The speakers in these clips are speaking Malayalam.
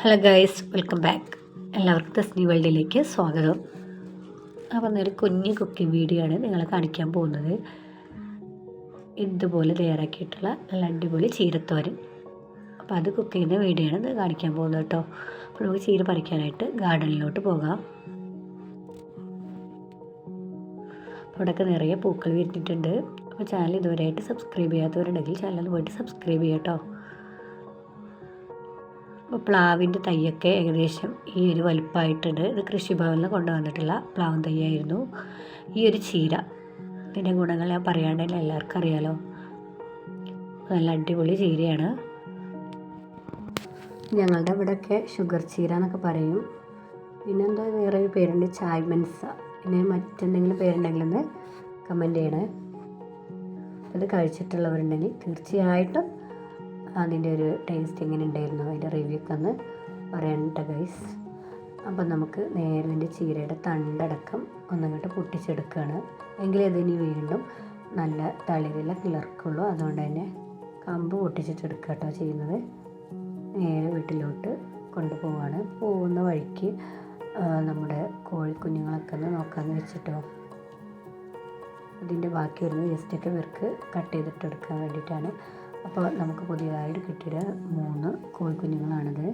Hello guys welcome back. എല്ലാവർക്കും തസ്നി വേൾഡിലേക്ക് സ്വാഗതം. അപ്പം ഒരു കുഞ്ഞ് കുക്കിംഗ് വീഡിയോ ആണ് നിങ്ങളെ കാണിക്കാൻ പോകുന്നത്. ഇതുപോലെ തയ്യാറാക്കിയിട്ടുള്ള നല്ല അടിപൊളി ചീരത്തോരൻ. അപ്പോൾ അത് കുക്ക് ചെയ്യുന്ന വീഡിയോ ആണ് കാണിക്കാൻ പോകുന്നത് കേട്ടോ. അപ്പോൾ നമുക്ക് ചീര പറിക്കാനായിട്ട് ഗാർഡനിലോട്ട് പോകാം. അപ്പോൾ ഇവിടെയൊക്കെ നിറയെ പൂക്കൾ വിരിഞ്ഞിട്ടുണ്ട്. അപ്പോൾ ചാനൽ ഇതുവരെയായിട്ട് സബ്സ്ക്രൈബ് ചെയ്യാത്തവരുണ്ടെങ്കിൽ ചാനൽ പോയിട്ട് സബ്സ്ക്രൈബ് ചെയ്യാം കേട്ടോ. പ്ലാവിന്റെ തൈയൊക്കെ ഏകദേശം ഈ ഒരു വലുപ്പമായിട്ടുണ്ട്. ഇത് കൃഷിഭവനിൽ കൊണ്ടുവന്നിട്ടുള്ള പ്ലാവൻ തൈയായിരുന്നു. ഈ ഒരു ചീര. ഇതിന്റെ ഗുണങ്ങൾ ഞാൻ പറയാണ്ടെങ്കിൽ എല്ലാവർക്കും അറിയാലോ. നല്ല അടിപൊളി ചീരയാണ്. ഞങ്ങളുടെ ഇവിടെയൊക്കെ ഷുഗർ ചീര എന്നൊക്കെ പറയും. പിന്നെന്താ വേറെ ഒരു പേരുണ്ട്? ചായ് മെൻസ. പിന്നെ മറ്റെന്തെങ്കിലും പേരുണ്ടെങ്കിലൊന്ന് കമന്റ് ചെയ്യണേ. അത് കഴിച്ചിട്ടുള്ളവരുണ്ടെങ്കിൽ തീർച്ചയായിട്ടും അതിന്റെ ഒരു ടേസ്റ്റ് എങ്ങനെ ഉണ്ടായിരുന്നു അതിന്റെ റിവ്യൂ ഒക്കെ ഒന്ന് പറയണ്ട ഗൈസ് അപ്പം നമുക്ക് നേരെ ഇതിന്റെ ചീരയുടെ തണ്ടടക്കം ഒന്നങ്ങോട്ട് പൊട്ടിച്ചെടുക്കുകയാണ്. എങ്കിലേ ഇതിനി വീണ്ടും നല്ല തളിരില കിളർക്കുള്ളൂ. അതുകൊണ്ട് തന്നെ കമ്പ് പൊട്ടിച്ചിട്ടെടുക്കുക കേട്ടോ ചെയ്യുന്നത്. നേരെ വീട്ടിലോട്ട് കൊണ്ടുപോവാണ്. പോകുന്ന വഴിക്ക് നമ്മുടെ കോഴിക്കുഞ്ഞുങ്ങളൊക്കെ ഒന്ന് നോക്കാമെന്ന് വെച്ചിട്ടോ. ഇതിന്റെ ബാക്കി വരുന്ന വേസ്റ്റൊക്കെ ഇവർക്ക് കട്ട് ചെയ്തിട്ടെടുക്കാൻ വേണ്ടിയിട്ടാണ്. അപ്പോൾ നമുക്ക് പുതിയതായിട്ട് കിട്ടിയത് മൂന്ന് കോഴിക്കുഞ്ഞുങ്ങളാണിത്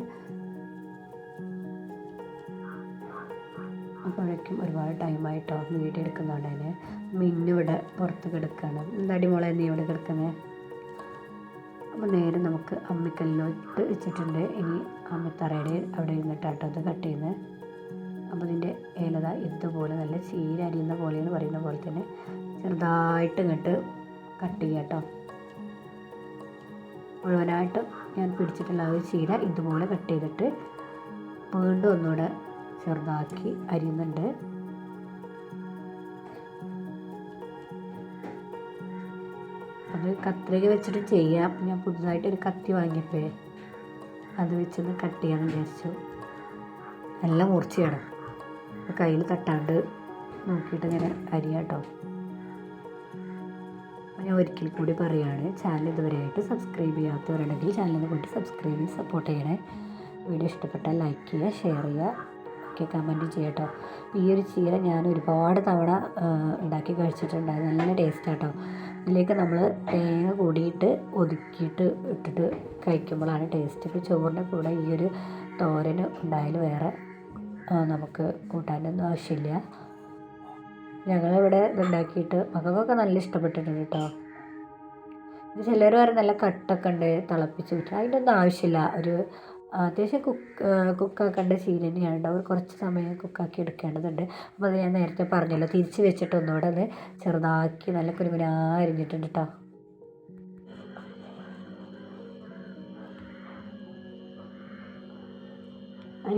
അപ്പോഴേക്കും ഒരുപാട് ടൈമായിട്ടോ വീഡിയോ എടുക്കുന്നുണ്ട് അതിന് മിന്നിവിടെ പുറത്ത് കിടക്കുകയാണ് നടിമുള നീ ഇവിടെ കിടക്കുന്നത് അപ്പോൾ നേരെ നമുക്ക് അമ്മിക്കല്ലിലോട്ട് വെച്ചിട്ടുണ്ട്. ഇനി അമ്മിത്തറയുടെ അവിടെ ഇരുന്നിട്ടാട്ടോ അത് കട്ട് ചെയ്യുന്നത് അപ്പോൾ ഇതിന്റെ ഇലത ഇതുപോലെ നല്ല ചീര അരിയുന്ന പോലെയെന്ന് പറയുന്ന പോലെ തന്നെ. ചെറുതായിട്ട് ഇങ്ങോട്ട് കട്ട് ചെയ്യാം കേട്ടോ മുഴുവനായിട്ടും ഞാൻ പിടിച്ചിട്ടുള്ള ആ ഒരു ചീര ഇതുപോലെ കട്ട് ചെയ്തിട്ട് വീണ്ടും ഒന്നുകൂടെ ചെറുതാക്കി അരിയുന്നുണ്ട്. അത് കത്രിക വെച്ചിട്ട് ചെയ്യാം. ഞാൻ പുതുതായിട്ട് ഒരു കത്തി വാങ്ങിയപ്പോഴേ അത് വെച്ചൊന്ന് കട്ട് ചെയ്യാമെന്ന് വിചാരിച്ചു. നല്ല മൂർച്ചയാണ്. കയ്യിൽ തട്ടാണ്ട് നോക്കിയിട്ട് ഇങ്ങനെ അരിയാട്ടോ ഞാൻ ഒരിക്കൽ കൂടി പറയുകയാണ് ചാനൽ ഇതുവരെയായിട്ട് സബ്സ്ക്രൈബ് ചെയ്യാത്തവരുണ്ടെങ്കിൽ ചാനലിനെ പോയിട്ട് സബ്സ്ക്രൈബ് ചെയ്ത് സപ്പോർട്ട് ചെയ്യണേ. വീഡിയോ ഇഷ്ടപ്പെട്ടാൽ ലൈക്ക് ചെയ്യുക ഷെയർ ചെയ്യുക ഒക്കെ കമന്റ് ചെയ്യട്ടോ. ഈ ഒരു ചീര ഞാൻ ഒരുപാട് തവണ ഉണ്ടാക്കി കഴിച്ചിട്ടുണ്ട്. നല്ല ടേസ്റ്റ് കേട്ടോ ഇതിലേക്ക് നമ്മൾ തേങ്ങ കൂടിയിട്ട് ഒതുക്കിയിട്ട് ഇട്ടിട്ട് കഴിക്കുമ്പോഴാണ് ടേസ്റ്റ് ഇപ്പോൾ ചോറിന്റെ കൂടെ ഈ ഒരു തോരന് ഉണ്ടായാലും വേറെ നമുക്ക് കൂട്ടാനൊന്നും ആവശ്യമില്ല. ഞങ്ങളിവിടെ ഇതുണ്ടാക്കിയിട്ട് മക്കൾക്കൊക്കെ നല്ല ഇഷ്ടപ്പെട്ടിട്ടുണ്ട് കേട്ടോ ഇത് ചിലർ വരെ നല്ല കട്ടൊക്കെ ഉണ്ട് തിളപ്പിച്ച് വിട്ടു അതിന്റെ ഒന്നും ആവശ്യമില്ല. ഒരു അത്യാവശ്യം കുക്ക് കുക്കാക്കേണ്ട ശീലം തന്നെയാണ് ഉണ്ടാവും കുറച്ച് സമയം കുക്കാക്കി എടുക്കേണ്ടതുണ്ട്. അപ്പോൾ അത് ഞാൻ നേരത്തെ പറഞ്ഞല്ലോ തിരിച്ച് വെച്ചിട്ട് ഒന്നുകൂടെ അത് ചെറുതാക്കി നല്ല കുരുമുനാ അരിഞ്ഞിട്ടുണ്ട് കേട്ടോ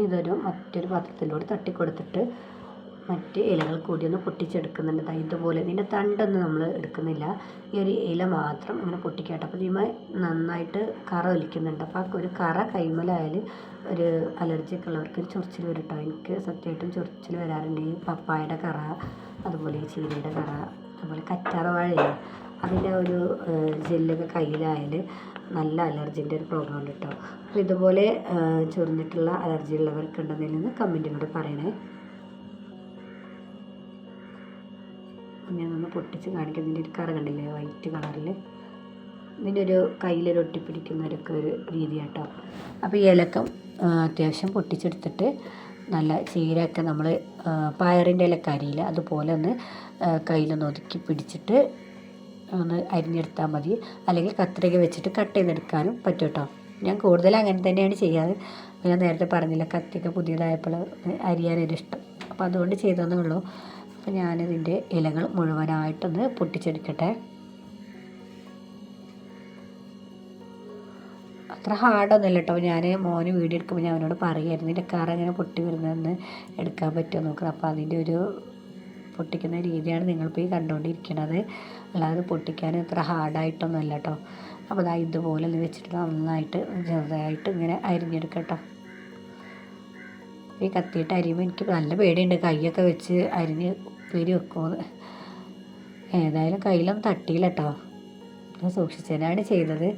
ഇതൊരു മറ്റൊരു പാത്രത്തിലൂടെ തട്ടിക്കൊടുത്തിട്ട് മറ്റ് ഇലകൾ കൂടി ഒന്ന് പൊട്ടിച്ചെടുക്കുന്നുണ്ട്. ഇതുപോലെ ഇതിന്റെ തണ്ടൊന്നും നമ്മൾ എടുക്കുന്നില്ല. ഈ ഒരു ഇല മാത്രം ഇങ്ങനെ പൊട്ടിക്കാട്ടോ. അപ്പോൾ ഇതിമ നന്നായിട്ട് കറ ഒലിക്കുന്നുണ്ട്. അപ്പോൾ ഒരു കറ കൈമലായാൽ ഒരു അലർജിയൊക്കെ ഉള്ളവർക്ക് ചൊറിച്ചിൽ വരും കേട്ടോ എനിക്ക് സത്യമായിട്ടും ചൊറിച്ചിൽ വരാറുണ്ട്. ഈ പപ്പായയുടെ കറ അതുപോലെ ഈ ചീരയുടെ കറ അതുപോലെ കറ്റാറ വാഴയില്ല? അതിന്റെ ഒരു ജെല്ലൊക്കെ കയ്യിലായാൽ നല്ല അലർജിന്റെ ഒരു പ്രോബ്ലം ഉണ്ട് കേട്ടോ അപ്പോൾ ഇതുപോലെ ചൊറിഞ്ഞിട്ടുള്ള അലർജി ഉള്ളവർക്ക് ഉണ്ടെന്നതിൽ നിന്ന് കമന്റിലൂടെ പറയണേ. പൊട്ടിച്ച് കാണിക്കും. ഇതിന്റെ ഒരു കറ കണ്ടില്ലേ? വൈറ്റ് കളറിൽ. ഇതിന്റെ ഒരു കയ്യിലൊരു ഒട്ടിപ്പിടിക്കുന്നവരൊക്കെ ഒരു രീതി കേട്ടോ അപ്പോൾ ഈ ഇലക്കം അത്യാവശ്യം പൊട്ടിച്ചെടുത്തിട്ട് നല്ല ചീരയൊക്കെ നമ്മൾ പയറിന്റെ ഇലക്ക അരിയില്ല അതുപോലെ ഒന്ന് കയ്യിലൊന്ന് ഒതുക്കി പിടിച്ചിട്ട് ഒന്ന് അരിഞ്ഞെടുത്താൽ മതി. അല്ലെങ്കിൽ കത്രിക വെച്ചിട്ട് കട്ട് ചെയ്തെടുക്കാനും പറ്റും കേട്ടോ. ഞാൻ കൂടുതൽ അങ്ങനെ തന്നെയാണ് ചെയ്യാറ്. ഞാൻ നേരത്തെ പറഞ്ഞില്ല കത്തിക്ക പുതിയതായപ്പോൾ അരിയാനൊരു ഇഷ്ടം. അപ്പോൾ അതുകൊണ്ട് ചെയ്തതേ ഉള്ളൂ. അപ്പോൾ ഞാനിതിന്റെ ഇലകൾ മുഴുവനായിട്ടൊന്ന് പൊട്ടിച്ചെടുക്കട്ടെ. അത്ര ഹാർഡൊന്നുമില്ല കേട്ടോ. ഞാൻ മോന് വീഡിയോ എടുക്കുമ്പോൾ ഞാൻ അവനോട് പറയുമായിരുന്നു ഇതിന്റെ കറ എങ്ങനെ പൊട്ടി വരുന്നതെന്ന് എടുക്കാൻ പറ്റുമോ നോക്കണം അപ്പോൾ അതിന്റെ ഒരു പൊട്ടിക്കുന്ന രീതിയാണ് നിങ്ങളിപ്പോൾ ഈ കണ്ടുകൊണ്ടിരിക്കുന്നത്. അല്ലാതെ പൊട്ടിക്കാൻ ഇത്ര ഹാർഡായിട്ടൊന്നുമല്ല കേട്ടോ. അപ്പോൾ അതാ ഇതുപോലെ ഒന്ന് വെച്ചിട്ട് നന്നായിട്ട് ചെറുതായിട്ട് ഇങ്ങനെ അരിഞ്ഞെടുക്കട്ടോ ഈ കത്തിയിട്ട് അരിയുമ്പോൾ എനിക്ക് നല്ല പേടിയുണ്ട്. കൈയൊക്കെ വെച്ച് അരിഞ്ഞ് ഉപ്പേരി വെക്കുമെന്ന് ഏതായാലും കയ്യിലൊന്നും തട്ടിയില്ല കേട്ടോ ഞാൻ സൂക്ഷിച്ചതിനാണ് ചെയ്തത്.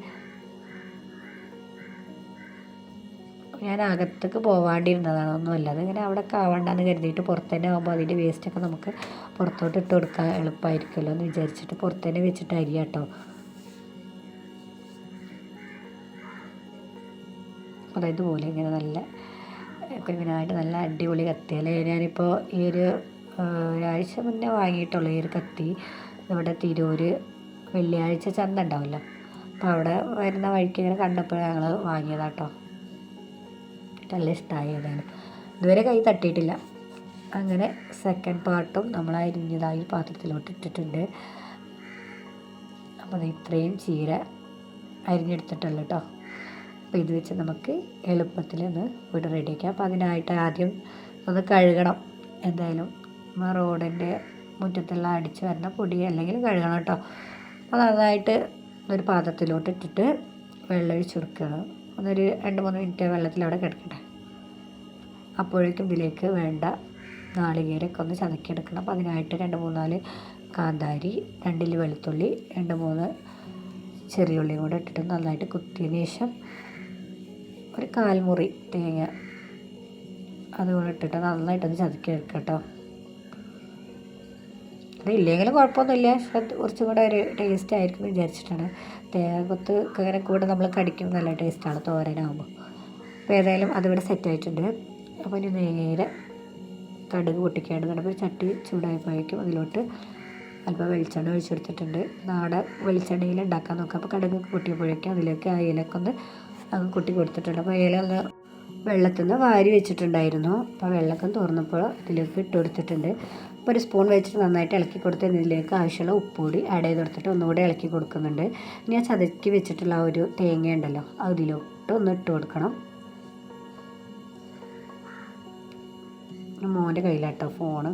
ഞാൻ അകത്തേക്ക് പോവാണ്ടിരുന്നതാണ്. ഒന്നുമല്ല അതിങ്ങനെ അവിടെ ആവണ്ടെന്ന് കരുതിയിട്ട് പുറത്ത് തന്നെ ആകുമ്പോൾ അതിന്റെ വേസ്റ്റൊക്കെ നമുക്ക് പുറത്തോട്ട് ഇട്ട് കൊടുക്കാൻ എളുപ്പമായിരിക്കുമല്ലോ എന്ന് വിചാരിച്ചിട്ട് പുറത്ത് തന്നെ വെച്ചിട്ട് അരി കേട്ടോ അപ്പോൾ ഇതുപോലെ ഇങ്ങനെ നല്ല കുരുവിനായിട്ട് നല്ല അടിപൊളി കത്തിയല്ലേ? ഞാനിപ്പോൾ ഈ ഒരു ഒരാഴ്ച മുന്നേ വാങ്ങിയിട്ടുള്ളൂ ഈ ഒരു കത്തി ഇവിടെ തിരൂർ വെള്ളിയാഴ്ച ചന്ത ഉണ്ടാവുമല്ലോ അപ്പോൾ അവിടെ വരുന്ന വഴിക്ക് ഇങ്ങനെ കണ്ടപ്പോൾ ഞങ്ങൾ വാങ്ങിയതാട്ടോ. നല്ല ഇഷ്ടമായി ഏതായാലും ഇതുവരെ കൈ തട്ടിയിട്ടില്ല. അങ്ങനെ സെക്കൻഡ് പാർട്ടും നമ്മൾ അരിഞ്ഞതായി പാത്രത്തിലോട്ട് ഇട്ടിട്ടുണ്ട്. അപ്പോൾ ഇത്രയും ചീര അരിഞ്ഞെടുത്തിട്ടുള്ളൂ കേട്ടോ അപ്പോൾ ഇത് വെച്ച് നമുക്ക് എളുപ്പത്തിൽ ഒന്ന് വീട് റെഡിയാക്കാം അപ്പോൾ അതിനായിട്ട് ആദ്യം ഒന്ന് കഴുകണം. എന്തായാലും റോഡിന്റെ മുറ്റത്തുള്ള അടിച്ച് വരുന്ന പൊടി അല്ലെങ്കിൽ കഴുകണം കേട്ടോ. അപ്പോൾ നന്നായിട്ട് ഒരു പാത്രത്തിലോട്ട് ഇട്ടിട്ട് വെള്ളം ഒഴിച്ച് കൊടുക്കണം ഒന്നൊരു രണ്ട് മൂന്ന് മിനിറ്റ് വെള്ളത്തിൽ അവിടെ കിടക്കട്ടെ. അപ്പോഴേക്കും ഇതിലേക്ക് വേണ്ട നാളികേരൊക്കെ ഒന്ന് ചതക്കിയെടുക്കണം. അപ്പോൾ അതിനായിട്ട് രണ്ട് മൂന്നാൽ കാന്താരി രണ്ടിൽ വെളുത്തുള്ളി രണ്ട് മൂന്ന് ചെറിയ ഉള്ളിയും കൂടെ ഇട്ടിട്ട് നന്നായിട്ട് കുത്തിയതിന് ശേഷം ഒരു കാൽമുറി തേങ്ങ അതുപോലെ ഇട്ടിട്ട് നന്നായിട്ടൊന്ന് ചതക്കി എടുക്കുക കേട്ടോ ഇല്ലെങ്കിലും കുഴപ്പമൊന്നുമില്ല. പക്ഷെ കുറച്ചും കൂടെ ഒരു ടേസ്റ്റ് ആയിരിക്കും വിചാരിച്ചിട്ടാണ്. തേങ്ങ കൊത്ത് അങ്ങനെ കൂടെ നമ്മൾ കടിക്കുമ്പോൾ നല്ല ടേസ്റ്റാണ് തോരനാകുമ്പോൾ അപ്പോൾ ഏതായാലും അതിവിടെ സെറ്റ് ആയിട്ടുണ്ട്. അപ്പോൾ ഇനി നേരെ കടുക് പൊട്ടിക്കാണ്ട് കണ്ടപ്പോൾ ചട്ടി ചൂടായപ്പോഴേക്കും അതിലോട്ട് അല്പം വെളിച്ചെണ്ണ ഒഴിച്ചെടുത്തിട്ടുണ്ട് നാടൻ വെളിച്ചെണ്ണയിൽ ഉണ്ടാക്കാൻ നോക്കാം. അപ്പോൾ കടുക് പൊട്ടിയപ്പോഴേക്കും അതിലേക്ക് ആ ഇലക്കൊന്ന് അങ്ങ് കുട്ടി കൊടുത്തിട്ടുണ്ട്. അപ്പോൾ ഇല ഒന്ന് വെള്ളത്തിൽ നിന്ന് വാരി വെച്ചിട്ടുണ്ടായിരുന്നു. അപ്പോൾ വെള്ളക്കം തുറന്നപ്പോൾ ഇതിലേക്ക് ഇട്ട് കൊടുത്തിട്ടുണ്ട്. അപ്പോൾ ഒരു സ്പൂൺ വെച്ചിട്ട് നന്നായിട്ട് ഇളക്കി കൊടുത്ത് ഇതിലേക്ക് ആവശ്യമുള്ള ഉപ്പുകൂടി ആഡ് ചെയ്ത് കൊടുത്തിട്ട് ഒന്നുകൂടി ഇളക്കി കൊടുക്കുന്നുണ്ട്. ഇനി ആ ചതക്കി വെച്ചിട്ടുള്ള ആ ഒരു തേങ്ങ ഉണ്ടല്ലോ അതിലോട്ട് ഒന്ന് ഇട്ട് കൊടുക്കണം. മോന്റെ കയ്യിലാട്ടോ ഫോണ്.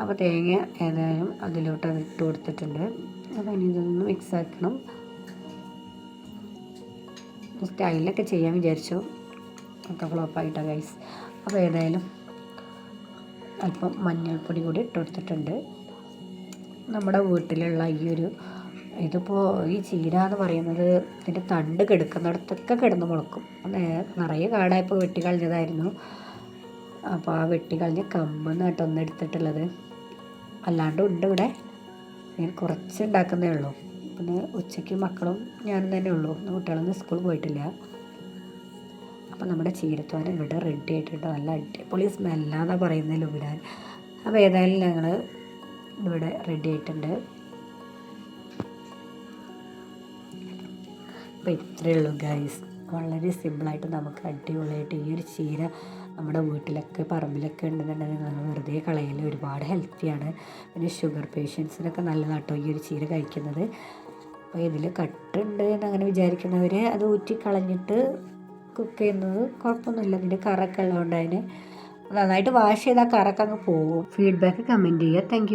അപ്പോൾ തേങ്ങ ഏതായാലും അതിലോട്ട് അത് ഇട്ട് കൊടുത്തിട്ടുണ്ട്. അപ്പോൾ ഇനി ഇതൊന്ന് മിക്സ് ആക്കണം. സ്റ്റൈലൊക്കെ ചെയ്യാൻ വിചാരിച്ചു. ഒക്കെ ഫ്ലോപ്പായിട്ടാണ് ഗൈസ് അപ്പോൾ ഏതായാലും അല്പം മഞ്ഞൾപ്പൊടി കൂടി ഇട്ട് കൊടുത്തിട്ടുണ്ട്. നമ്മുടെ വീട്ടിലുള്ള ഈ ഒരു ഇതിപ്പോൾ ഈ ചീര എന്ന് പറയുന്നത് ഇതിന്റെ തണ്ട് കിടക്കുന്നിടത്തൊക്കെ കിടന്ന് മുളക്കും. നിറയെ കാടായപ്പോൾ വെട്ടിക്കളഞ്ഞതായിരുന്നു അപ്പോൾ ആ വെട്ടിക്കളഞ്ഞ കമ്പെന്ന് കേട്ടോ ഒന്ന് എടുത്തിട്ടുള്ളത്. അല്ലാണ്ടും ഉണ്ട് ഇവിടെ. ഞാൻ കുറച്ച് ഉണ്ടാക്കുന്നേ ഉള്ളൂ. പിന്നെ ഉച്ചയ്ക്ക് മക്കളും ഞാനും തന്നെ ഉള്ളൂ. കുട്ടികളൊന്നും സ്കൂളിൽ പോയിട്ടില്ല. അപ്പോൾ നമ്മുടെ ചീരത്തോരൻ ഇവിടെ റെഡി ആയിട്ടുണ്ട്. നല്ല അടിപൊളി സ്മെല്ലാന്നാണ് പറയുന്നത് ലുബിനാൻ അപ്പോൾ ഏതായാലും ഞങ്ങൾ ഇവിടെ റെഡി ആയിട്ടുണ്ട്. അപ്പോൾ ഇത്രയേ ഉള്ളൂ ഗൈസ് വളരെ സിമ്പിളായിട്ട് നമുക്ക് അടിപൊളിയായിട്ട് ഈ ഒരു ചീര നമ്മുടെ വീട്ടിലൊക്കെ പറമ്പിലൊക്കെ ഉണ്ടെന്നുണ്ടെങ്കിൽ നമ്മൾ വെറുതെ കളയില്ല ഒരുപാട് ഹെൽത്തിയാണ് പിന്നെ ഷുഗർ പേഷ്യൻസിനൊക്കെ നല്ലതാട്ടോ ഈ ഒരു ചീര കഴിക്കുന്നത്. അപ്പോൾ ഇതിൽ കട്ടുണ്ട് എന്നങ്ങനെ വിചാരിക്കുന്നവർ അത് ഊറ്റി കളഞ്ഞിട്ട് കുക്ക് ചെയ്യുന്നത് കുഴപ്പമൊന്നുമില്ല. ഇതിന്റെ കറക്കെ ഉള്ളതുകൊണ്ട് അതിന് നന്നായിട്ട് വാഷ് ചെയ്താൽ കറക്കങ്ങ് പോകും. ഫീഡ്ബാക്ക് കമന്റ് ചെയ്യുക. താങ്ക്